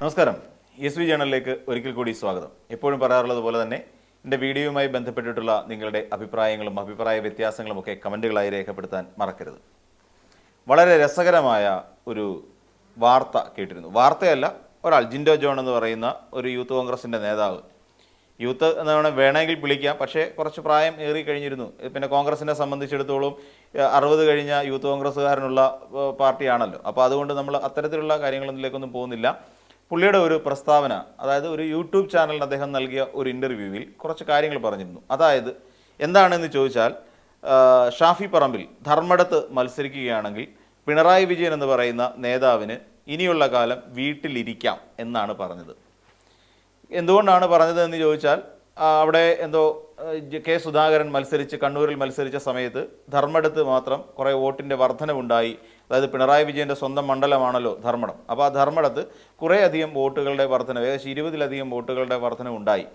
നമസ്കാരം. S V ജേണലിലേക്ക് ഒരിക്കൽ കൂടി സ്വാഗതം. എപ്പോഴും പറയാറുള്ളത് പോലെ തന്നെ എന്റെ വീഡിയോയുമായി ബന്ധപ്പെട്ടിട്ടുള്ള നിങ്ങളുടെ അഭിപ്രായങ്ങളും അഭിപ്രായ വ്യത്യാസങ്ങളും ഒക്കെ കമന്റുകളായി രേഖപ്പെടുത്താൻ മറക്കരുത്. വളരെ രസകരമായ ഒരു വാർത്ത കേട്ടിരുന്നു. വാർത്തയല്ല ഒരാൾ ജിൻഡോ ജോൺ എന്ന് പറയുന്ന ഒരു യൂത്ത് കോൺഗ്രസിന്റെ നേതാവ്. യൂത്ത് എന്നാണ് വേണേ വേണമെങ്കിൽ വിളിക്കാം പക്ഷേ കുറച്ച് പ്രായം ഏറി കഴിഞ്ഞിരുന്നു. പിന്നെ കോൺഗ്രസിനെ സംബന്ധിച്ചിടത്തോളം അറുപത് കഴിഞ്ഞ യൂത്ത് കോൺഗ്രസ്സുകാരനുള്ള പാർട്ടിയാണല്ലോ. അപ്പോൾ അതുകൊണ്ട് നമ്മൾ അത്തരത്തിലുള്ള കാര്യങ്ങളിലേക്കൊന്നും പോകുന്നില്ല. പുള്ളിയുടെ ഒരു പ്രസ്താവന അതായത് ഒരു യൂട്യൂബ് ചാനലിന് അദ്ദേഹം നൽകിയ ഒരു ഇന്റർവ്യൂവിൽ കുറച്ച് കാര്യങ്ങൾ പറഞ്ഞിരുന്നു. അതായത് എന്താണെന്ന് ചോദിച്ചാൽ ഷാഫി പറമ്പിൽ ധർമ്മടത്ത് മത്സരിക്കുകയാണെങ്കിൽ പിണറായി വിജയൻ എന്ന് പറയുന്ന നേതാവിന് ഇനിയുള്ള കാലം വീട്ടിലിരിക്കാം എന്നാണ് പറഞ്ഞത്. എന്തുകൊണ്ടാണ് പറഞ്ഞത് എന്ന് ചോദിച്ചാൽ അവിടെ എന്തോ കെ സുധാകരൻ മത്സരിച്ച് കണ്ണൂരിൽ മത്സരിച്ച സമയത്ത് ധർമ്മടത്ത് മാത്രം കുറേ വോട്ടിന്റെ വർധനവുണ്ടായി അതായത് പിണറായി വിജയന്റെ സ്വന്തം മണ്ഡലമാണല്ലോ ധർമ്മടം. അപ്പോൾ ആ ധർമ്മടത്ത് കുറേ അധികം വോട്ടുകളുടെ വർധന ഏകദേശം ഇരുപതിലധികം വോട്ടുകളുടെ വർധന ഉണ്ടായി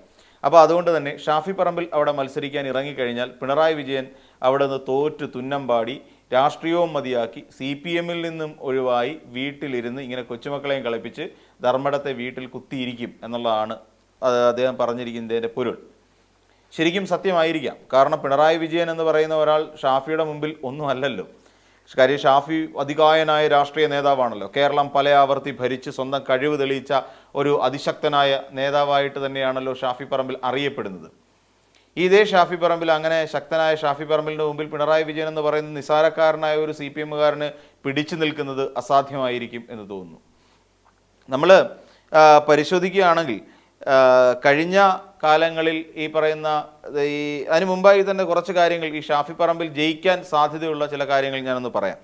അപ്പോൾ അതുകൊണ്ട് തന്നെ ഷാഫി പറമ്പിൽ അവിടെ മത്സരിക്കാൻ ഇറങ്ങിക്കഴിഞ്ഞാൽ പിണറായി വിജയൻ അവിടെ നിന്ന് തോറ്റ് തുന്നം പാടി രാഷ്ട്രീയവും മതിയാക്കി സി പി എമ്മിൽ നിന്നും ഒഴിവായി വീട്ടിലിരുന്ന് ഇങ്ങനെ കൊച്ചുമക്കളെയും കളിപ്പിച്ച് ധർമ്മടത്തെ വീട്ടിൽ കുത്തിയിരിക്കും എന്നുള്ളതാണ് അദ്ദേഹം പറഞ്ഞിരിക്കുന്നതിന്റെ പൊരുൾ. ശരിക്കും സത്യമായിരിക്കാം. കാരണം പിണറായി വിജയൻ എന്ന് പറയുന്ന ഒരാൾ ഷാഫിയുടെ മുമ്പിൽ ഒന്നും അല്ലല്ലോ കാര്യം ഷാഫി അധികായനായ രാഷ്ട്രീയ നേതാവാണല്ലോ. കേരളം പല ആവർത്തി ഭരിച്ച് സ്വന്തം കഴിവ് തെളിയിച്ച ഒരു അതിശക്തനായ നേതാവായിട്ട് തന്നെയാണല്ലോ ഷാഫി പറമ്പിൽ അറിയപ്പെടുന്നത്. ഇതേ ഷാഫി പറമ്പിൽ അങ്ങനെ ശക്തനായ ഷാഫി പറമ്പിലിന്റെ മുമ്പിൽ പിണറായി വിജയൻ എന്ന് പറയുന്ന നിസാരക്കാരനായ ഒരു സി പി എമ്മുകാരന് പിടിച്ചു നിൽക്കുന്നത് അസാധ്യമായിരിക്കും എന്ന് തോന്നുന്നു. നമ്മൾ പരിശോധിക്കുകയാണെങ്കിൽ കഴിഞ്ഞ കാലങ്ങളിൽ ഈ പറയുന്ന ഈ അതിന് മുമ്പായി തന്നെ കുറച്ച് കാര്യങ്ങൾ ഈ ഷാഫി പറമ്പിൽ ജയിക്കാൻ സാധ്യതയുള്ള ചില കാര്യങ്ങൾ ഞാനൊന്ന് പറയാം.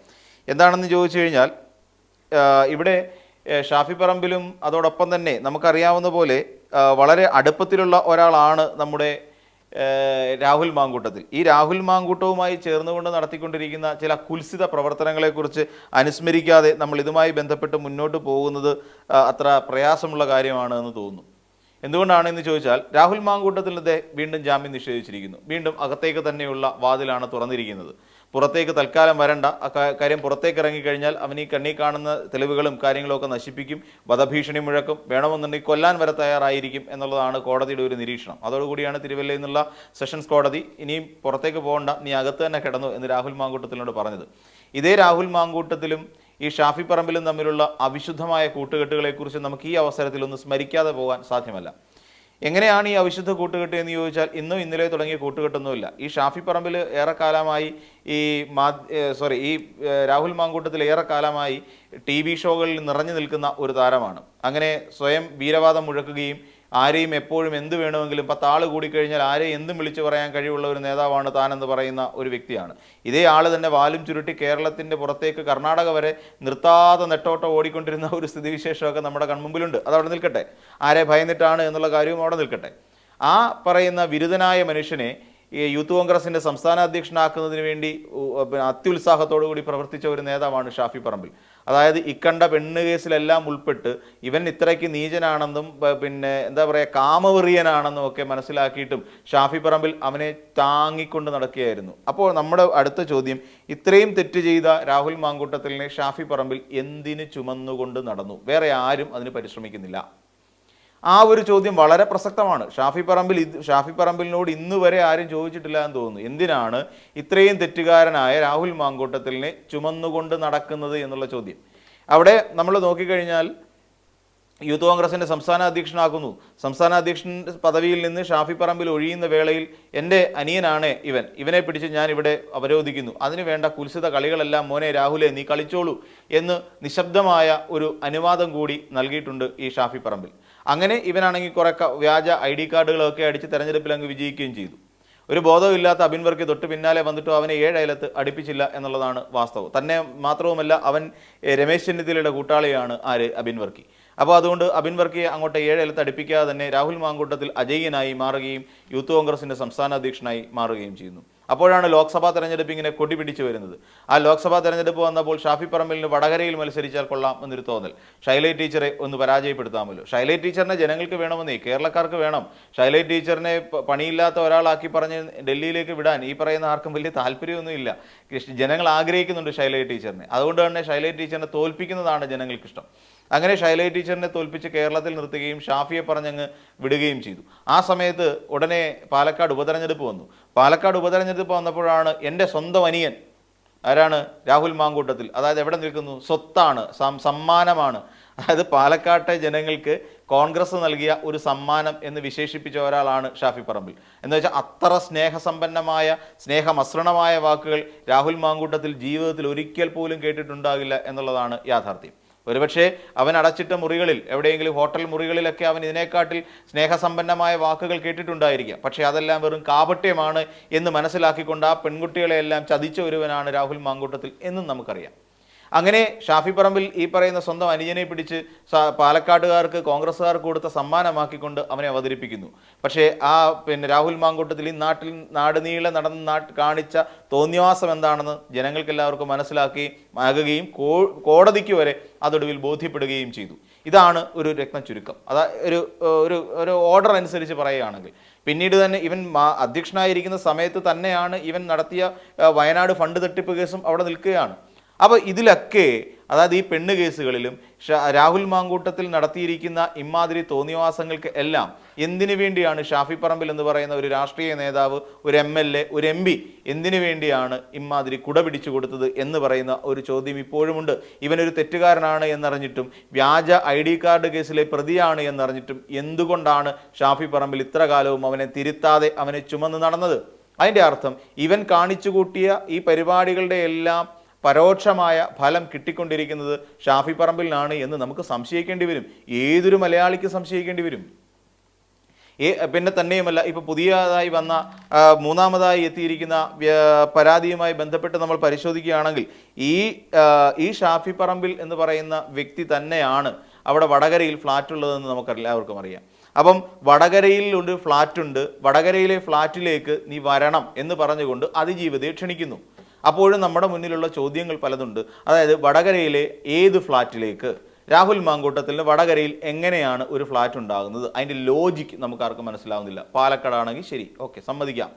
എന്താണെന്ന് ചോദിച്ചു കഴിഞ്ഞാൽ ഇവിടെ ഷാഫി പറമ്പിലും അതോടൊപ്പം തന്നെ നമുക്കറിയാവുന്ന പോലെ വളരെ അടുപ്പത്തിലുള്ള ഒരാളാണ് നമ്മുടെ രാഹുൽ മാങ്കൂട്ടത്തിൽ. ഈ രാഹുൽ മാങ്കൂട്ടവുമായി ചേർന്നുകൊണ്ട് നടത്തിക്കൊണ്ടിരിക്കുന്ന ചില കുൽസിത പ്രവർത്തനങ്ങളെക്കുറിച്ച് അനുസ്മരിക്കാതെ നമ്മൾ ഇതുമായി ബന്ധപ്പെട്ട് മുന്നോട്ട് പോകുന്നത് അത്ര പ്രയാസമുള്ള കാര്യമാണ് എന്ന് തോന്നുന്നു. എന്തുകൊണ്ടാണ് എന്ന് ചോദിച്ചാൽ രാഹുൽ മാങ്കൂട്ടത്തിന്റെ വീണ്ടും ജാമ്യം നിഷേധിച്ചിരിക്കുന്നു. വീണ്ടും അകത്തേക്ക് തന്നെയുള്ള വാതിലാണ് തുറന്നിരിക്കുന്നത്. പുറത്തേക്ക് തൽക്കാലം വരണ്ട. കാര്യം പുറത്തേക്ക് ഇറങ്ങിക്കഴിഞ്ഞാൽ അവൻ ഈ കണ്ണി കാണുന്ന തെളിവുകളും കാര്യങ്ങളൊക്കെ നശിപ്പിക്കും. വധഭീഷണി മുഴക്കും. വേണമെന്നുണ്ടെങ്കിൽ കൊല്ലാൻ വരെ തയ്യാറായിരിക്കും എന്നുള്ളതാണ് കോടതിയുടെ ഒരു നിരീക്ഷണം. അതോടുകൂടിയാണ് തിരുവല്ലയിൽ നിന്നുള്ള സെഷൻസ് കോടതി ഇനിയും പുറത്തേക്ക് പോകണ്ട. നീ അകത്ത് തന്നെ കിടന്നു എന്ന് രാഹുൽ മാങ്കൂട്ടത്തിനോട് പറഞ്ഞത്. ഇതേ രാഹുൽ മാങ്കൂട്ടത്തിലും ഈ ഷാഫി പറമ്പിലും തമ്മിലുള്ള അവിശുദ്ധമായ കൂട്ടുകെട്ടുകളെക്കുറിച്ച് നമുക്ക് ഈ അവസരത്തിൽ ഒന്ന് സ്മരിക്കാതെ പോകാൻ സാധ്യമല്ല. എങ്ങനെയാണ് ഈ അവിശുദ്ധ കൂട്ടുകെട്ട് എന്ന് ചോദിച്ചാൽ ഇന്നും ഇന്നലെ തുടങ്ങിയ കൂട്ടുകെട്ടൊന്നുമില്ല. ഈ ഷാഫി പറമ്പിൽ ഏറെക്കാലമായി ഈ മാ സോറി ഈ രാഹുൽ മാങ്കൂട്ടത്തിൽ ഏറെക്കാലമായി ടി വി ഷോകളിൽ നിറഞ്ഞു നിൽക്കുന്ന ഒരു താരമാണ്. അങ്ങനെ സ്വയം വീരവാദം മുഴക്കുകയും ആരെയും എപ്പോഴും എന്ത് വേണമെങ്കിലും പത്താൾ കൂടിക്കഴിഞ്ഞാൽ ആരെയും എന്തും വിളിച്ചു പറയാൻ കഴിവുള്ള ഒരു നേതാവാണ് താനെന്ന് പറയുന്ന ഒരു വ്യക്തിയാണ്. ഇതേ ആൾ തന്നെ വാലും ചുരുട്ടി കേരളത്തിന്റെ പുറത്തേക്ക് കർണാടക വരെ നിർത്താതെ നെട്ടോട്ടം ഓടിക്കൊണ്ടിരുന്ന ഒരു സ്ഥിതിവിശേഷമൊക്കെ നമ്മുടെ കൺമുമ്പിലുണ്ട്. അത് അവിടെ നിൽക്കട്ടെ. ആരെ ഭയന്നിട്ടാണ് എന്നുള്ള കാര്യവും അവിടെ നിൽക്കട്ടെ. ആ പറയുന്ന വിരുദ്ധനായ മനുഷ്യനെ ഈ യൂത്ത് കോൺഗ്രസിന്റെ സംസ്ഥാന അധ്യക്ഷനാക്കുന്നതിന് വേണ്ടി അത്യുത്സാഹത്തോടു കൂടി പ്രവർത്തിച്ച ഒരു നേതാവാണ് ഷാഫി പറമ്പിൽ. അതായത് ഇക്കണ്ട പെണ്ണ് കേസിലെല്ലാം ഉൾപ്പെട്ട് ഇവൻ ഇത്രയ്ക്ക് നീചനാണെന്നും പിന്നെ എന്താ പറയുക കാമവെറിയനാണെന്നും ഒക്കെ മനസ്സിലാക്കിയിട്ടും ഷാഫി പറമ്പിൽ അവനെ താങ്ങിക്കൊണ്ട് നടക്കുകയായിരുന്നു. അപ്പോൾ നമ്മുടെ അടുത്ത ചോദ്യം ഇത്രയും തെറ്റ് ചെയ്ത രാഹുൽ മാങ്കൂട്ടത്തിലിനെ ഷാഫി പറമ്പിൽ എന്തിന് ചുമന്നുകൊണ്ട് നടന്നു? വേറെ ആരും അതിന് പരിശ്രമിക്കുന്നില്ല. ആ ഒരു ചോദ്യം വളരെ പ്രസക്തമാണ്. ഷാഫി പറമ്പിൽ ഇത് ഷാഫി പറമ്പിലിനോട് ഇന്ന് വരെ ആരും ചോദിച്ചിട്ടില്ല എന്ന് തോന്നുന്നു. എന്തിനാണ് ഇത്രയും തെറ്റുകാരനായ രാഹുൽ മാങ്കൂട്ടത്തിലിനെ ചുമന്നുകൊണ്ട് നടക്കുന്നത് എന്നുള്ള ചോദ്യം? അവിടെ നമ്മൾ നോക്കിക്കഴിഞ്ഞാൽ യൂത്ത് കോൺഗ്രസിന്റെ സംസ്ഥാന അധ്യക്ഷനാക്കുന്നു. സംസ്ഥാന അധ്യക്ഷൻ പദവിയിൽ നിന്ന് ഷാഫി പറമ്പിൽ ഒഴിയുന്ന വേളയിൽ എന്റെ അനിയനാണ് ഇവൻ. ഇവനെ പിടിച്ച് ഞാൻ ഇവിടെ അവരോധിക്കുന്നു. അതിന് വേണ്ട കുൽസിത കളികളെല്ലാം മോനെ രാഹുലെ നീ കളിച്ചോളൂ എന്ന് നിശബ്ദമായ ഒരു അനുവാദം കൂടി നൽകിയിട്ടുണ്ട് ഈ ഷാഫി പറമ്പിൽ. അങ്ങനെ ഇവനാണെങ്കിൽ കുറെ വ്യാജ ഐ ഡി കാർഡുകളൊക്കെ അടിച്ച് തെരഞ്ഞെടുപ്പിൽ അങ്ങ് വിജയിക്കുകയും ചെയ്തു. ഒരു ബോധവുമില്ലാത്ത അബിൻ വർക്കി തൊട്ട് പിന്നാലെ വന്നിട്ടും അവനെ ഏഴയലത്ത് അടുപ്പിച്ചില്ല എന്നുള്ളതാണ് വാസ്തവം. തന്നെ മാത്രവുമല്ല അവൻ രമേശ് ചെന്നിത്തലയുടെ കൂട്ടാളിയാണ് ആര്? അബിൻ വർക്കി. അപ്പോൾ അതുകൊണ്ട് അബിൻ വർക്കിയെ അങ്ങോട്ട് ഏഴയലത്ത് അടുപ്പിക്കാതെ തന്നെ രാഹുൽ മാങ്കൂട്ടത്തിൽ അജയ്യനായി മാറുകയും യൂത്ത് കോൺഗ്രസിന്റെ സംസ്ഥാന അധ്യക്ഷനായി മാറുകയും ചെയ്യുന്നു. അപ്പോഴാണ് ലോക്സഭാ തെരഞ്ഞെടുപ്പ് ഇങ്ങനെ കൊടി പിടിച്ചു വരുന്നത്. ആ ലോക്സഭാ തെരഞ്ഞെടുപ്പ് വന്നപ്പോൾ ഷാഫി പറമ്പലിന് വടകരയിൽ മത്സരിച്ചാൽ കൊള്ളാം എന്നൊരു തോന്നൽ. ഷൈലൈ ടീച്ചറെ ഒന്ന് പരാജയപ്പെടുത്താമല്ലോ. ഷൈലൈ ടീച്ചറിനെ ജനങ്ങൾക്ക് വേണമെന്നേ കേരളക്കാർക്ക് വേണം. ഷൈലൈ ടീച്ചറിനെ പണിയില്ലാത്ത ഒരാളാക്കി പറഞ്ഞ് ഡൽഹിയിലേക്ക് വിടാൻ ഈ പറയുന്ന ആർക്കും വലിയ താല്പര്യമൊന്നുമില്ല ജനങ്ങൾ ആഗ്രഹിക്കുന്നുണ്ട് ഷൈലൈ ടീച്ചറിനെ. അതുകൊണ്ട് തന്നെ ഷൈലൈ ടീച്ചറിനെ തോൽപ്പിക്കുന്നതാണ് ജനങ്ങൾക്ക് ഇഷ്ടം അങ്ങനെ ശൈലജ ടീച്ചറിനെ തോൽപ്പിച്ച് കേരളത്തിൽ നിർത്തുകയും ഷാഫിയെ പറഞ്ഞങ്ങ് വിടുകയും ചെയ്തു. ആ സമയത്ത് ഉടനെ പാലക്കാട് ഉപതെരഞ്ഞെടുപ്പ് വന്നു. പാലക്കാട് ഉപതെരഞ്ഞെടുപ്പ് വന്നപ്പോഴാണ് എന്റെ സ്വന്തം അനിയൻ ആരാണ്? രാഹുൽ മാങ്കൂട്ടത്തിൽ. അതായത് എവിടെ നിൽക്കുന്നു? സ്വത്താണ് സമ്മാനമാണ്. അതായത് പാലക്കാട്ടെ ജനങ്ങൾക്ക് കോൺഗ്രസ് നൽകിയ ഒരു സമ്മാനം എന്ന് വിശേഷിപ്പിച്ച ഒരാളാണ് ഷാഫി പറമ്പിൽ. എന്ന് വെച്ചാൽ അത്ര സ്നേഹസമ്പന്നമായ സ്നേഹമസൃണമായ വാക്കുകൾ രാഹുൽ മാങ്കൂട്ടത്തിൽ ജീവിതത്തിൽ ഒരിക്കൽ പോലും കേട്ടിട്ടുണ്ടാകില്ല എന്നുള്ളതാണ് യാഥാർത്ഥ്യം. ഒരുപക്ഷെ അവൻ അടച്ചിട്ട മുറികളിൽ എവിടെയെങ്കിലും ഹോട്ടൽ മുറികളിലൊക്കെ അവൻ ഇതിനെക്കാട്ടിൽ സ്നേഹസമ്പന്നമായ വാക്കുകൾ കേട്ടിട്ടുണ്ടായിരിക്കാം. പക്ഷേ അതെല്ലാം വെറും കാപട്യമാണ് എന്ന് മനസ്സിലാക്കിക്കൊണ്ട് ആ പെൺകുട്ടികളെയെല്ലാം ചതിച്ച ഒരുവനാണ് രാഹുൽ മാങ്കൂട്ടത്തിൽ എന്നും നമുക്കറിയാം. അങ്ങനെ ഷാഫി പറമ്പിൽ ഈ പറയുന്ന സ്വന്തം അനുജനെ പിടിച്ച് പാലക്കാട്ടുകാർക്ക് കോൺഗ്രസ്സുകാർക്ക് കൊടുത്ത സമ്മാനമാക്കിക്കൊണ്ട് അവനെ അവതരിപ്പിക്കുന്നു. പക്ഷേ ആ പിന്നെ രാഹുൽ മാങ്കൂട്ടത്തിൽ ഈ നാട്ടിൽ നാടുനീളെ നടന്ന് നാട്ട് കാണിച്ച തോന്നിവാസം എന്താണെന്ന് ജനങ്ങൾക്ക് എല്ലാവർക്കും മനസ്സിലാക്കുകയും ആകുകയും കോടതിക്ക് വരെ അതൊടുവിൽ ബോധ്യപ്പെടുകയും ചെയ്തു. ഇതാണ് ഒരു രത്ന ചുരുക്കം. അതാ ഒരു ഒരു ഒരു ഓർഡർ അനുസരിച്ച് പറയുകയാണെങ്കിൽ. പിന്നീട് തന്നെ ഇവൻ അധ്യക്ഷനായിരിക്കുന്ന സമയത്ത് തന്നെയാണ് ഇവൻ നടത്തിയ വയനാട് ഫണ്ട് തട്ടിപ്പ് കേസും അവിടെ നിൽക്കുകയാണ്. അപ്പോൾ ഇതിലൊക്കെ അതായത് ഈ പെണ്ണ് കേസുകളിലും രാഹുൽ മാങ്കൂട്ടത്തിൽ നടത്തിയിരിക്കുന്ന ഇമാതിരി തോന്നിയവാസങ്ങൾക്ക് എല്ലാം എന്തിനു വേണ്ടിയാണ് ഷാഫി പറമ്പിൽ എന്ന് പറയുന്ന ഒരു രാഷ്ട്രീയ നേതാവ് ഒരു എം എൽ എ ഒരു എം പി എന്തിനു വേണ്ടിയാണ് ഇമാതിരി കുട പിടിച്ചു കൊടുത്തത് എന്ന് പറയുന്ന ഒരു ചോദ്യം ഇപ്പോഴുമുണ്ട്. ഇവനൊരു തെറ്റുകാരനാണ് എന്നറിഞ്ഞിട്ടും വ്യാജ ഐ ഡി കാർഡ് കേസിലെ പ്രതിയാണ് എന്നറിഞ്ഞിട്ടും എന്തുകൊണ്ടാണ് ഷാഫി പറമ്പിൽ ഇത്ര കാലവും അവനെ തിരുത്താതെ അവനെ ചുമന്ന് നടന്നത്? അതിന്റെ അർത്ഥം ഇവൻ കാണിച്ചു കൂട്ടിയ ഈ പരിപാടികളുടെ എല്ലാം പരോക്ഷമായ ഫലം കിട്ടിക്കൊണ്ടിരിക്കുന്നത് ഷാഫി പറമ്പിലാണ് എന്ന് നമുക്ക് സംശയിക്കേണ്ടി വരും. ഏതൊരു മലയാളിക്ക് സംശയിക്കേണ്ടി വരും. ഏ പിന്നെ തന്നെയുമല്ല ഇപ്പോൾ പുതിയതായി വന്ന മൂന്നാമതായി എത്തിയിരിക്കുന്ന പരാതിയുമായി ബന്ധപ്പെട്ട് നമ്മൾ പരിശോധിക്കുകയാണെങ്കിൽ ഈ ഈ ഷാഫി പറമ്പിൽ എന്ന് പറയുന്ന വ്യക്തി തന്നെയാണ് അവിടെ വടകരയിൽ ഫ്ലാറ്റ് ഉള്ളതെന്ന് നമുക്ക് എല്ലാവർക്കും അറിയാം. അപ്പം വടകരയിൽ ഒരു ഫ്ലാറ്റ് ഉണ്ട് വടകരയിലെ ഫ്ലാറ്റിലേക്ക് നീ വരണം എന്ന് പറഞ്ഞുകൊണ്ട് അതിജീവിതയെ ക്ഷണിക്കുന്നു. അപ്പോഴും നമ്മുടെ മുന്നിലുള്ള ചോദ്യങ്ങൾ പലതുണ്ട്. അതായത് വടകരയിലെ ഏത് ഫ്ലാറ്റിലേക്ക്? രാഹുൽ മാങ്കൂട്ടത്തിന് വടകരയിൽ എങ്ങനെയാണ് ഒരു ഫ്ലാറ്റ് ഉണ്ടാകുന്നത്? അതിന്റെ ലോജിക്ക് നമുക്കാർക്കും മനസ്സിലാവുന്നില്ല. പാലക്കാടാണെങ്കിൽ ശരി ഓക്കെ സമ്മതിക്കാം.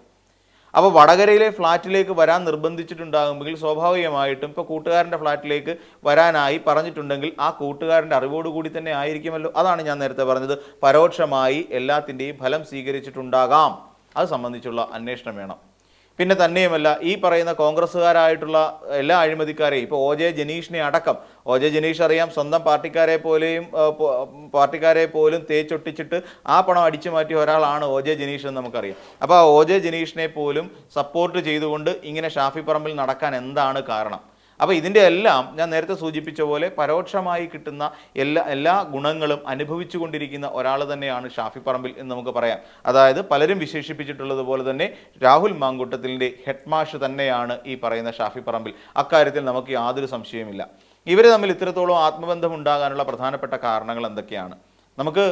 അപ്പോൾ വടകരയിലെ ഫ്ലാറ്റിലേക്ക് വരാൻ നിർബന്ധിച്ചിട്ടുണ്ടാകുമെങ്കിൽ സ്വാഭാവികമായിട്ടും ഇപ്പോൾ കൂട്ടുകാരന്റെ ഫ്ലാറ്റിലേക്ക് വരാനായി പറഞ്ഞിട്ടുണ്ടെങ്കിൽ ആ കൂട്ടുകാരന്റെ അറിവോടുകൂടി തന്നെ ആയിരിക്കുമല്ലോ. അതാണ് ഞാൻ നേരത്തെ പറഞ്ഞത്. പരോക്ഷമായി എല്ലാത്തിന്റെയും ഫലം സ്വീകരിച്ചിട്ടുണ്ടാകാം. അത് സംബന്ധിച്ചുള്ള അന്വേഷണം വേണം. പിന്നെ തന്നെയുമല്ല ഈ പറയുന്ന കോൺഗ്രസ്സുകാരായിട്ടുള്ള എല്ലാ അഴിമതിക്കാരെയും ഇപ്പോൾ ഒ ജെ ജനീഷിനെ അടക്കം ഒ ജെ ജനീഷ് അറിയാം സ്വന്തം പാർട്ടിക്കാരെ പോലെയും പാർട്ടിക്കാരെ പോലും തേച്ചൊട്ടിച്ചിട്ട് ആ പണം അടിച്ചു മാറ്റിയ ഒരാളാണ് ഒ ജെ ജനീഷ് എന്ന് നമുക്കറിയാം. അപ്പോൾ ആ ഒ ജെ ജനീഷിനെ പോലും സപ്പോർട്ട് ചെയ്തുകൊണ്ട് ഇങ്ങനെ ഷാഫി പറമ്പിൽ നടക്കാൻ എന്താണ് കാരണം? അപ്പോൾ ഇതിന്റെ എല്ലാം ഞാൻ നേരത്തെ സൂചിപ്പിച്ച പോലെ പരോക്ഷമായി കിട്ടുന്ന എല്ലാ എല്ലാ ഗുണങ്ങളും അനുഭവിച്ചു കൊണ്ടിരിക്കുന്ന ഒരാൾ തന്നെയാണ് ഷാഫി പറമ്പിൽ എന്ന് നമുക്ക് പറയാം. അതായത് പലരും വിശേഷിപ്പിച്ചിട്ടുള്ളത് പോലെ തന്നെ രാഹുൽ മാങ്കൂട്ടത്തിന്റെ ഹെഡ്മാഷ് തന്നെയാണ് ഈ പറയുന്ന ഷാഫി പറമ്പിൽ. അക്കാര്യത്തിൽ നമുക്ക് യാതൊരു സംശയവുമില്ല. ഇവർ തമ്മിൽ ഇത്രത്തോളം ആത്മബന്ധം ഉണ്ടാകാനുള്ള പ്രധാനപ്പെട്ട കാരണങ്ങൾ എന്തൊക്കെയാണ്? നമുക്ക്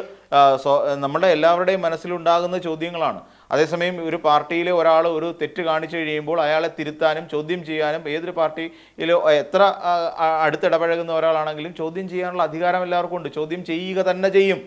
നമ്മുടെ എല്ലാവരുടെയും മനസ്സിലുണ്ടാകുന്ന ചോദ്യങ്ങളാണ്. അതേസമയം ഒരു പാർട്ടിയിലെ ഒരാൾ ഒരു തെറ്റ് കാണിച്ചു കഴിയുമ്പോൾ അയാളെ തിരുത്താനും ചോദ്യം ചെയ്യാനും ഏതൊരു പാർട്ടിയിലോ എത്ര അടുത്തിടപഴകുന്ന ഒരാളാണെങ്കിലും ചോദ്യം ചെയ്യാനുള്ള അധികാരം എല്ലാവർക്കും ഉണ്ട്. ചോദ്യം ചെയ്യുക തന്നെ ചെയ്യും.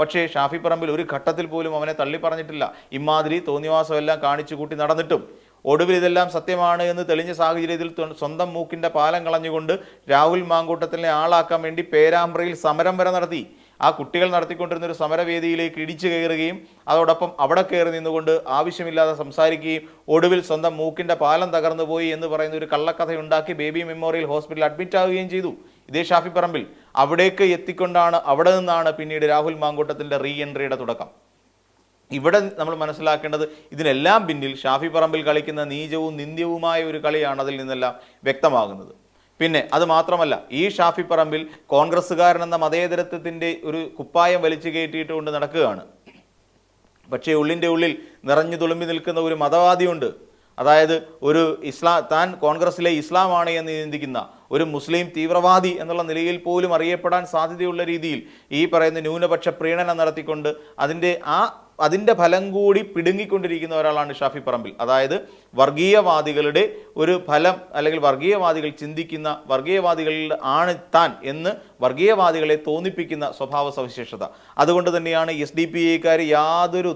പക്ഷേ ഷാഫി പറമ്പിൽ ഒരു ഘട്ടത്തിൽ പോലും അവനെ തള്ളി പറഞ്ഞിട്ടില്ല ഇമാതിരി തോന്നിവാസമെല്ലാം കാണിച്ചു കൂട്ടി നടന്നിട്ടും. ഒടുവിൽ ഇതെല്ലാം സത്യമാണ് എന്ന് തെളിഞ്ഞ സാഹചര്യത്തിൽ സ്വന്തം മൂക്കിന്റെ പാലം കളഞ്ഞുകൊണ്ട് രാഹുൽ മാങ്കൂട്ടത്തിനെ ആളാക്കാൻ വേണ്ടി പേരാമ്പ്രയിൽ സമരം വരെ നടത്തി. ആ കുട്ടികൾ നടത്തിക്കൊണ്ടിരുന്ന ഒരു സമരവേദിയിലേക്ക് ഇടിച്ചു കയറുകയും അതോടൊപ്പം അവിടെ കയറി നിന്നുകൊണ്ട് ആവശ്യമില്ലാതെ സംസാരിക്കുകയും ഒടുവിൽ സ്വന്തം മൂക്കിന്റെ പാലം തകർന്നു പോയി എന്ന് പറയുന്ന ഒരു കള്ളക്കഥയുണ്ടാക്കി ബേബി മെമ്മോറിയൽ ഹോസ്പിറ്റലിൽ അഡ്മിറ്റ് ആവുകയും ചെയ്തു. ഇതേ ഷാഫി പറമ്പിൽ. അവിടേക്ക് എത്തിക്കൊണ്ടാണ് അവിടെ നിന്നാണ് പിന്നീട് രാഹുൽ മാങ്കൂട്ടത്തിന്റെ റീ എൻട്രിയുടെ തുടക്കം. ഇവിടെ നമ്മൾ മനസ്സിലാക്കേണ്ടത് ഇതിനെല്ലാം പിന്നിൽ ഷാഫി പറമ്പിൽ കളിക്കുന്ന നീചവും നിന്ദ്യവുമായ ഒരു കളിയാണ് അതിൽ നിന്നെല്ലാം വ്യക്തമാകുന്നത്. പിന്നെ അത് മാത്രമല്ല ഈ ഷാഫി പറമ്പിൽ കോൺഗ്രസ്സുകാരൻ എന്ന മതേതരത്വത്തിന്റെ ഒരു കുപ്പായം വലിച്ചു കയറ്റിയിട്ടുകൊണ്ട് നടക്കുകയാണ്. പക്ഷേ ഉള്ളിന്റെ ഉള്ളിൽ നിറഞ്ഞു തുളുമ്പി നിൽക്കുന്ന ഒരു മതവാദിയുണ്ട്. അതായത് ഒരു ഇസ്ലാം താൻ കോൺഗ്രസ്സിലെ ഇസ്ലാമാണ് എന്ന് ചിന്തിക്കുന്ന ഒരു മുസ്ലിം തീവ്രവാദി എന്നുള്ള നിലയിൽ പോലും അറിയപ്പെടാൻ സാധ്യതയുള്ള രീതിയിൽ ഈ പറയുന്ന ന്യൂനപക്ഷ പ്രീണനം നടത്തിക്കൊണ്ട് അതിന്റെ ആ അതിന്റെ ഫലം കൂടി പിടുങ്ങിക്കൊണ്ടിരിക്കുന്ന ഒരാളാണ് ഷാഫി പറമ്പിൽ. അതായത് വർഗീയവാദികളുടെ ഒരു ഫലം അല്ലെങ്കിൽ വർഗീയവാദികൾ ചിന്തിക്കുന്ന വർഗീയവാദികളിൽ ആണ് താൻ എന്ന് വർഗീയവാദികളെ തോന്നിപ്പിക്കുന്ന സ്വഭാവ സവിശേഷത. അതുകൊണ്ട് തന്നെയാണ് എസ് ഡി പി ഐക്കാർ യാതൊരു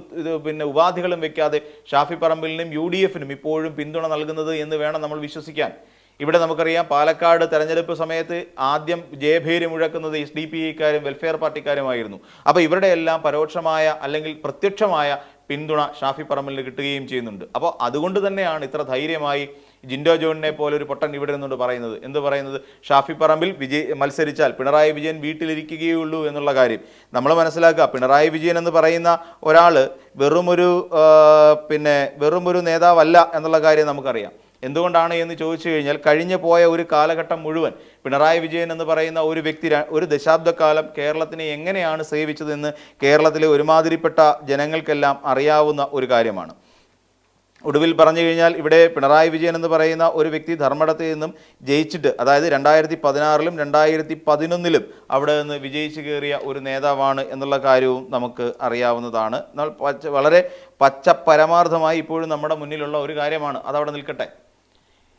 പിന്നെ ഉപാധികളും വെക്കാതെ ഷാഫി പറമ്പിലിനും യു ഡി എഫിനും ഇപ്പോഴും പിന്തുണ നൽകുന്നത് എന്ന് വേണം നമ്മൾ വിശ്വസിക്കാൻ. ഇവിടെ നമുക്കറിയാം പാലക്കാട് തെരഞ്ഞെടുപ്പ് സമയത്ത് ആദ്യം ജയഭേരി മുഴക്കുന്നത് എസ് ഡി പി ഐക്കാരും വെൽഫെയർ പാർട്ടിക്കാരുമായിരുന്നു. അപ്പോൾ ഇവരുടെ എല്ലാം പരോക്ഷമായ അല്ലെങ്കിൽ പ്രത്യക്ഷമായ പിന്തുണ ഷാഫി പറമ്പലിന് കിട്ടുകയും ചെയ്യുന്നുണ്ട്. അപ്പോൾ അതുകൊണ്ട് തന്നെയാണ് ഇത്ര ധൈര്യമായി ജിൻഡോ ജോണിനെ പോലെ ഒരു പൊട്ടൻ ഇവിടെ നിന്നുകൊണ്ട് പറയുന്നത്. എന്ത് പറയുന്നത്? ഷാഫി പറമ്പിൽ വിജയ് മത്സരിച്ചാൽ പിണറായി വിജയൻ വീട്ടിലിരിക്കുകയുള്ളൂ എന്നുള്ള കാര്യം. നമ്മൾ മനസ്സിലാക്കുക പിണറായി വിജയൻ എന്ന് പറയുന്ന ഒരാൾ വെറുമൊരു പിന്നെ വെറുമൊരു നേതാവല്ല എന്നുള്ള കാര്യം നമുക്കറിയാം. എന്തുകൊണ്ടാണ് എന്ന് ചോദിച്ചു കഴിഞ്ഞാൽ കഴിഞ്ഞു പോയ ഒരു കാലഘട്ടം മുഴുവൻ പിണറായി വിജയൻ എന്ന് പറയുന്ന ഒരു വ്യക്തി ഒരു ദശാബ്ദക്കാലം കേരളത്തിനെ എങ്ങനെയാണ് സേവിച്ചതെന്ന് കേരളത്തിലെ ഒരുമാതിരിപ്പെട്ട ജനങ്ങൾക്കെല്ലാം അറിയാവുന്ന ഒരു കാര്യമാണ്. ഒടുവിൽ പറഞ്ഞു കഴിഞ്ഞാൽ ഇവിടെ പിണറായി വിജയൻ എന്ന് പറയുന്ന ഒരു വ്യക്തി ധർമ്മടത്തിൽ നിന്നും ജയിച്ചിട്ട് അതായത് രണ്ടായിരത്തി പതിനാറിലും രണ്ടായിരത്തി പതിനൊന്നിലും അവിടെ നിന്ന് വിജയിച്ചു കയറിയ ഒരു നേതാവാണ് എന്നുള്ള കാര്യവും നമുക്ക് അറിയാവുന്നതാണ്. വളരെ പച്ച പരമാർത്ഥമായി ഇപ്പോഴും നമ്മുടെ മുന്നിലുള്ള ഒരു കാര്യമാണ്. അതവിടെ നിൽക്കട്ടെ.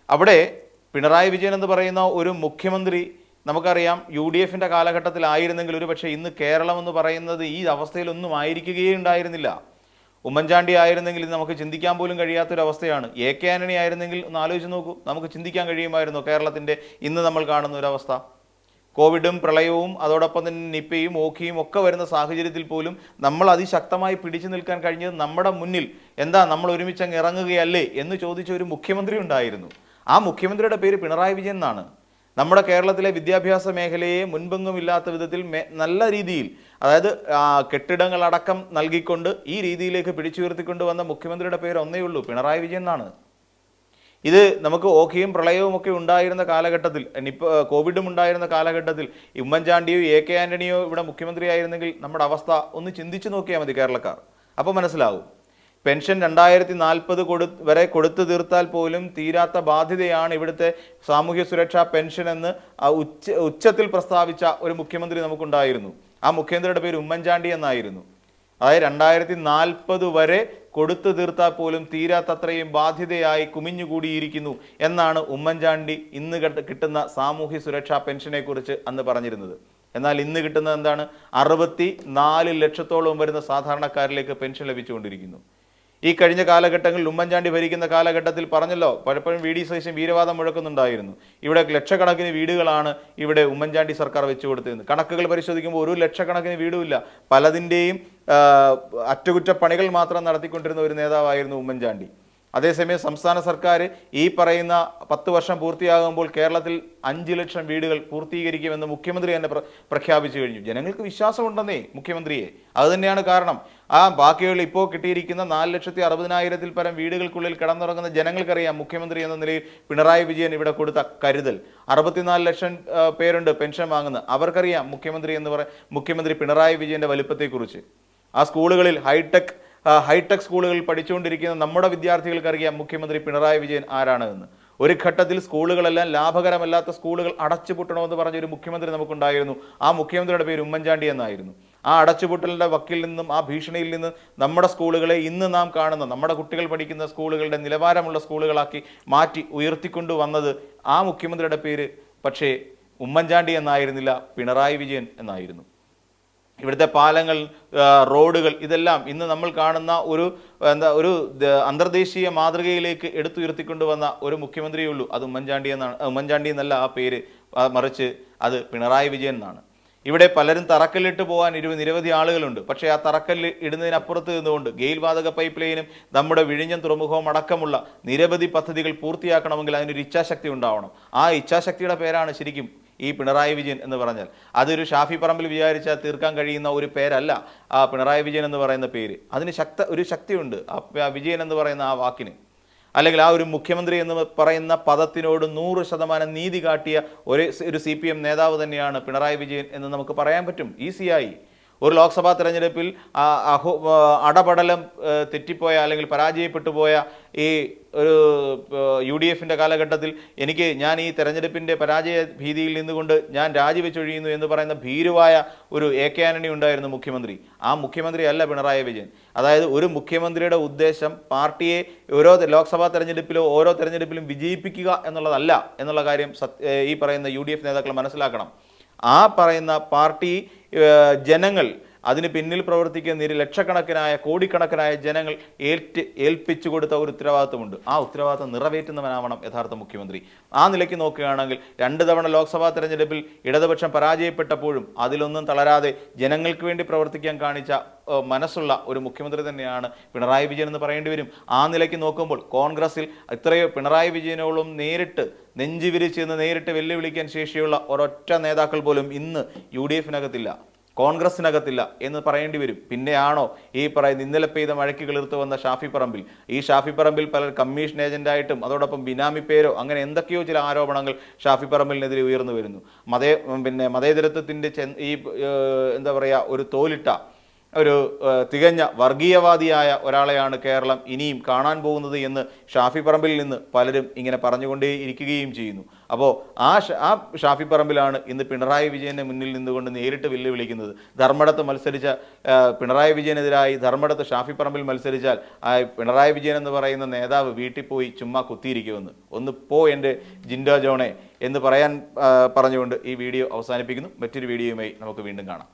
അവിടെ പിണറായി വിജയൻ എന്ന് പറയുന്ന ഒരു മുഖ്യമന്ത്രി നമുക്കറിയാം യു ഡി എഫിന്റെ കാലഘട്ടത്തിലായിരുന്നെങ്കിൽ ഒരു പക്ഷേ ഇന്ന് കേരളം എന്ന് പറയുന്നത് ഈ അവസ്ഥയിലൊന്നും ആയിരിക്കുകയേ ഉണ്ടായിരുന്നില്ല. ഉമ്മൻചാണ്ടി ആയിരുന്നെങ്കിൽ നമുക്ക് ചിന്തിക്കാൻ പോലും കഴിയാത്തൊരവസ്ഥയാണ്. എ കെ ആന്റണി ആയിരുന്നെങ്കിൽ ഒന്ന് ആലോചിച്ച് നോക്കൂ നമുക്ക് ചിന്തിക്കാൻ കഴിയുമായിരുന്നു കേരളത്തിന്റെ ഇന്ന് നമ്മൾ കാണുന്ന ഒരവസ്ഥ? കോവിഡും പ്രളയവും അതോടൊപ്പം തന്നെ നിപ്പയും ഓക്കിയും ഒക്കെ വരുന്ന സാഹചര്യത്തിൽ പോലും നമ്മൾ അതിശക്തമായി പിടിച്ചു നിൽക്കാൻ കഴിഞ്ഞത് നമ്മുടെ മുന്നിൽ. എന്താ നമ്മൾ ഒരുമിച്ച് അങ്ങ് ഇറങ്ങുകയല്ലേ എന്ന് ചോദിച്ച ഒരു മുഖ്യമന്ത്രി ഉണ്ടായിരുന്നു. ആ മുഖ്യമന്ത്രിയുടെ പേര് പിണറായി വിജയൻ എന്നാണ്. നമ്മുടെ കേരളത്തിലെ വിദ്യാഭ്യാസ മേഖലയെ മുൻപെങ്ങുമില്ലാത്ത വിധത്തിൽ നല്ല രീതിയിൽ അതായത് കെട്ടിടങ്ങളടക്കം നൽകിക്കൊണ്ട് ഈ രീതിയിലേക്ക് പിടിച്ചുയർത്തിക്കൊണ്ട് വന്ന മുഖ്യമന്ത്രിയുടെ പേര് ഒന്നേ ഉള്ളൂ പിണറായി വിജയൻ എന്നാണ്. ഇത് നമുക്ക് ഓഖിയും പ്രളയവും ഒക്കെ ഉണ്ടായിരുന്ന കാലഘട്ടത്തിൽ നിപ്പ കോവിഡും ഉണ്ടായിരുന്ന കാലഘട്ടത്തിൽ ഉമ്മൻചാണ്ടിയോ എ കെ ആന്റണിയോ ഇവിടെ മുഖ്യമന്ത്രിയായിരുന്നെങ്കിൽ നമ്മുടെ അവസ്ഥ ഒന്ന് ചിന്തിച്ചു നോക്കിയാൽ മതി കേരളക്കാർ. അപ്പോൾ മനസ്സിലാവും. പെൻഷൻ രണ്ടായിരത്തി നാൽപ്പത് കൊടു വരെ കൊടുത്തു തീർത്താൽ പോലും തീരാത്ത ബാധ്യതയാണ് ഇവിടുത്തെ സാമൂഹ്യ സുരക്ഷാ പെൻഷൻ എന്ന് ഉച്ച ഉച്ചത്തിൽ പ്രസ്താവിച്ച ഒരു മുഖ്യമന്ത്രി നമുക്കുണ്ടായിരുന്നു. ആ മുഖ്യമന്ത്രിയുടെ പേര് ഉമ്മൻചാണ്ടി എന്നായിരുന്നു. അതായത് രണ്ടായിരത്തി നാൽപ്പത് വരെ കൊടുത്തു തീർത്താൽ പോലും തീരാത്തത്രയും ബാധ്യതയായി കുമിഞ്ഞുകൂടിയിരിക്കുന്നു എന്നാണ് ഉമ്മൻചാണ്ടി ഇന്ന് കിട്ടുന്ന സാമൂഹ്യ സുരക്ഷാ പെൻഷനെ കുറിച്ച് അന്ന് പറഞ്ഞിരുന്നത്. എന്നാൽ ഇന്ന് കിട്ടുന്നത് എന്താണ്? അറുപത്തി നാല് ലക്ഷത്തോളം വരുന്ന സാധാരണക്കാരിലേക്ക് പെൻഷൻ ലഭിച്ചുകൊണ്ടിരിക്കുന്നു. ഈ കഴിഞ്ഞ കാലഘട്ടങ്ങളിൽ ഉമ്മൻചാണ്ടി ഭരിക്കുന്ന കാലഘട്ടത്തിൽ പറഞ്ഞല്ലോ പലപ്പോഴും വി ഡി സതീശൻ വീരവാദം മുഴക്കുന്നുണ്ടായിരുന്നു. ഇവിടെ ലക്ഷക്കണക്കിന് വീടുകളാണ് ഇവിടെ ഉമ്മൻചാണ്ടി സർക്കാർ വെച്ചു കൊടുത്തിരുന്നത്. കണക്കുകൾ പരിശോധിക്കുമ്പോൾ ഒരു ലക്ഷക്കണക്കിന് വീടുമില്ല പലതിന്റെയും അറ്റകുറ്റപ്പണികൾ മാത്രം നടത്തിക്കൊണ്ടിരുന്ന ഒരു നേതാവായിരുന്നു ഉമ്മൻചാണ്ടി. അതേസമയം സംസ്ഥാന സർക്കാർ ഈ പറയുന്ന പത്ത് വർഷം പൂർത്തിയാകുമ്പോൾ കേരളത്തിൽ അഞ്ച് ലക്ഷം വീടുകൾ പൂർത്തീകരിക്കുമെന്ന് മുഖ്യമന്ത്രി തന്നെ പ്രഖ്യാപിച്ചു കഴിഞ്ഞു. ജനങ്ങൾക്ക് വിശ്വാസമുണ്ടെന്നേ മുഖ്യമന്ത്രിയെ. അതുതന്നെയാണ് കാരണം. ആ ബാക്കിയുള്ള ഇപ്പോൾ കിട്ടിയിരിക്കുന്ന നാല് ലക്ഷത്തി അറുപതിനായിരത്തിൽ പരം വീടുകൾക്കുള്ളിൽ കിടന്നുറങ്ങുന്ന ജനങ്ങൾക്കറിയാം മുഖ്യമന്ത്രി എന്ന നിലയിൽ പിണറായി വിജയൻ ഇവിടെ കൊടുത്ത കരുതൽ. അറുപത്തിനാല് ലക്ഷം പേരുണ്ട് പെൻഷൻ വാങ്ങുന്നത്. അവർക്കറിയാം മുഖ്യമന്ത്രി എന്ന് പറ മുഖ്യമന്ത്രി പിണറായി വിജയന്റെ വലുപ്പത്തെക്കുറിച്ച്. ആ സ്കൂളുകളിൽ ഹൈടെക് ഹൈടെക് സ്കൂളുകളിൽ പഠിച്ചുകൊണ്ടിരിക്കുന്ന നമ്മുടെ വിദ്യാർത്ഥികൾക്കറിയാം മുഖ്യമന്ത്രി പിണറായി വിജയൻ ആരാണ് എന്ന്. ഒരു ഘട്ടത്തിൽ സ്കൂളുകളെല്ലാം ലാഭകരമല്ലാത്ത സ്കൂളുകൾ അടച്ചുപൂട്ടണമെന്ന് പറഞ്ഞ ഒരു മുഖ്യമന്ത്രി നമുക്കുണ്ടായിരുന്നു. ആ മുഖ്യമന്ത്രിയുടെ പേര് ഉമ്മൻചാണ്ടി എന്നായിരുന്നു. ആ അടച്ചുപൂട്ടലിന്റെ വക്കിൽ നിന്നും ആ ഭീഷണിയിൽ നിന്ന് നമ്മുടെ സ്കൂളുകളെ ഇന്ന് നാം കാണുന്ന നമ്മുടെ കുട്ടികൾ പഠിക്കുന്ന സ്കൂളുകളുടെ നിലവാരമുള്ള സ്കൂളുകളാക്കി മാറ്റി ഉയർത്തിക്കൊണ്ടു വന്നത് ആ മുഖ്യമന്ത്രിയുടെ പേര്. പക്ഷേ ഉമ്മൻചാണ്ടി എന്നായിരുന്നില്ല പിണറായി വിജയൻ എന്നായിരുന്നു. ഇവിടുത്തെ പാലങ്ങൾ റോഡുകൾ ഇതെല്ലാം ഇന്ന് നമ്മൾ കാണുന്ന ഒരു എന്താ ഒരു അന്തർദേശീയ മാതൃകയിലേക്ക് എടുത്തുയർത്തിക്കൊണ്ട് വന്ന ഒരു മുഖ്യമന്ത്രിയേ ഉള്ളൂ. അത് ഉമ്മൻചാണ്ടി എന്നാണ്. ഉമ്മൻചാണ്ടി എന്നല്ല ആ പേര്. മറിച്ച് അത് പിണറായി വിജയൻ എന്നാണ്. ഇവിടെ പലരും തറക്കല്ലിട്ട് പോകാൻ ഇരുപത് നിരവധി ആളുകളുണ്ട്. പക്ഷേ ആ തറക്കല്ല് ഇടുന്നതിനപ്പുറത്ത് നിന്നുകൊണ്ട് ഗെയിൽ വാതക പൈപ്പ് ലൈനും നമ്മുടെ വിഴിഞ്ഞം തുറമുഖവും അടക്കമുള്ള നിരവധി പദ്ധതികൾ പൂർത്തിയാക്കണമെങ്കിൽ അതിനൊരു ഇച്ഛാശക്തി ഉണ്ടാവണം. ആ ഇച്ഛാശക്തിയുടെ പേരാണ് ശരിക്കും ഈ പിണറായി വിജയൻ എന്ന് പറഞ്ഞാൽ. അതൊരു ഷാഫി പറമ്പിൽ വിചാരിച്ചാൽ തീർക്കാൻ കഴിയുന്ന ഒരു പേരല്ല ആ പിണറായി വിജയൻ എന്ന് പറയുന്ന പേര്. അതിന് ശക്ത ഒരു ശക്തിയുണ്ട്. ആ വിജയൻ എന്ന് പറയുന്ന ആ വാക്കിന്. അല്ലെങ്കിൽ ആ ഒരു മുഖ്യമന്ത്രി എന്ന് പറയുന്ന പദത്തിനോട് നൂറ് ശതമാനം നീതി കാട്ടിയ ഒരു ഒരു സി പി എം നേതാവ് തന്നെയാണ് പിണറായി വിജയൻ എന്ന് നമുക്ക് പറയാൻ പറ്റും. ഈസിയായി. ഒരു ലോക്സഭാ തെരഞ്ഞെടുപ്പിൽ അഹോ അടപടലം തെറ്റിപ്പോയ അല്ലെങ്കിൽ പരാജയപ്പെട്ടു പോയ ഈ ഒരു യു ഡി എഫിന്റെ കാലഘട്ടത്തിൽ എനിക്ക് ഞാൻ ഈ തെരഞ്ഞെടുപ്പിന്റെ പരാജയ ഭീതിയിൽ നിന്നുകൊണ്ട് ഞാൻ രാജിവെച്ചൊഴിയുന്നു എന്ന് പറയുന്ന ഭീരുവായ ഒരു എ കെ ആന്റണി ഉണ്ടായിരുന്നു മുഖ്യമന്ത്രി. ആ മുഖ്യമന്ത്രി അല്ല പിണറായി വിജയൻ. അതായത് ഒരു മുഖ്യമന്ത്രിയുടെ ഉദ്ദേശം പാർട്ടിയെ ഓരോ ലോക്സഭാ തെരഞ്ഞെടുപ്പിലോ ഓരോ തെരഞ്ഞെടുപ്പിലും വിജയിപ്പിക്കുക എന്നുള്ളതല്ല എന്നുള്ള കാര്യം ഈ പറയുന്ന യു നേതാക്കൾ മനസ്സിലാക്കണം. ആ പറയുന്ന പാർട്ടി ജനങ്ങൾ അതിന് പിന്നിൽ പ്രവർത്തിക്കുന്ന നിര ലക്ഷക്കണക്കിനായ കോടിക്കണക്കിനായ ജനങ്ങൾ ഏറ്റ് ഏൽപ്പിച്ചു കൊടുത്ത ഒരു ഉത്തരവാദിത്വമുണ്ട്. ആ ഉത്തരവാദിത്വം നിറവേറ്റുന്നവനാവണം യഥാർത്ഥ മുഖ്യമന്ത്രി. ആ നിലയ്ക്ക് നോക്കുകയാണെങ്കിൽ രണ്ട് തവണ ലോക്സഭാ തെരഞ്ഞെടുപ്പിൽ ഇടതുപക്ഷം പരാജയപ്പെട്ടപ്പോഴും അതിലൊന്നും തളരാതെ ജനങ്ങൾക്ക് വേണ്ടി പ്രവർത്തിക്കാൻ കാണിച്ച മനസ്സുള്ള ഒരു മുഖ്യമന്ത്രി തന്നെയാണ് പിണറായി വിജയൻ എന്ന് പറയേണ്ടി വരും. ആ നിലയ്ക്ക് നോക്കുമ്പോൾ കോൺഗ്രസിൽ ഇത്രയോ പിണറായി വിജയനോളം നേരിട്ട് നെഞ്ചു വിരിച്ച് നിന്ന് നേരിട്ട് വെല്ലുവിളിക്കാൻ ശേഷിയുള്ള ഒരൊറ്റ നേതാക്കൾ പോലും ഇന്ന് യു ഡി എഫിനകത്തില്ല. കോൺഗ്രസിനകത്തില്ല എന്ന് പറയേണ്ടി വരും. പിന്നെയാണോ ഈ പറയുന്ന ഇന്നലെ പെയ്ത മഴയ്ക്ക് കിളിർത്ത് വന്ന ഷാഫി പറമ്പിൽ? ഈ ഷാഫി പറമ്പിൽ പലർ കമ്മീഷൻ ഏജന്റായിട്ടും അതോടൊപ്പം ബിനാമി പേരോ അങ്ങനെ എന്തൊക്കെയോ ചില ആരോപണങ്ങൾ ഷാഫി പറമ്പിലിനെതിരെ ഉയർന്നു വരുന്നു. മതേ പിന്നെ മതേതരത്വത്തിന്റെ ഈ എന്താ പറയുക ഒരു തോലിട്ട ഒരു തികഞ്ഞ വർഗീയവാദിയായ ഒരാളെയാണ് കേരളം ഇനിയും കാണാൻ പോകുന്നത് എന്ന് ഷാഫി പറമ്പിൽ നിന്ന് പലരും ഇങ്ങനെ പറഞ്ഞുകൊണ്ടേ ഇരിക്കുകയും ചെയ്യുന്നു. അപ്പോൾ ആ ആ ഷാഫി പറമ്പിലാണ് ഇന്ന് പിണറായി വിജയന്റെ മുന്നിൽ നിന്നുകൊണ്ട് നേരിട്ട് വെല്ലുവിളിക്കുന്നത്. ധർമ്മടത്ത് മത്സരിച്ച പിണറായി വിജയനെതിരായി ധർമ്മടത്ത് ഷാഫി പറമ്പിൽ മത്സരിച്ചാൽ ആ പിണറായി വിജയൻ എന്ന് പറയുന്ന നേതാവ് വീട്ടിൽ പോയി ചുമ്മാ കുത്തിയിരിക്കുമെന്ന്. ഒന്ന് പോ എന്റെ ജിൻഡോ ജോണെ എന്ന് പറയാൻ പറഞ്ഞുകൊണ്ട് ഈ വീഡിയോ അവസാനിപ്പിക്കുന്നു. മറ്റൊരു വീഡിയോയുമായി നമുക്ക് വീണ്ടും കാണാം.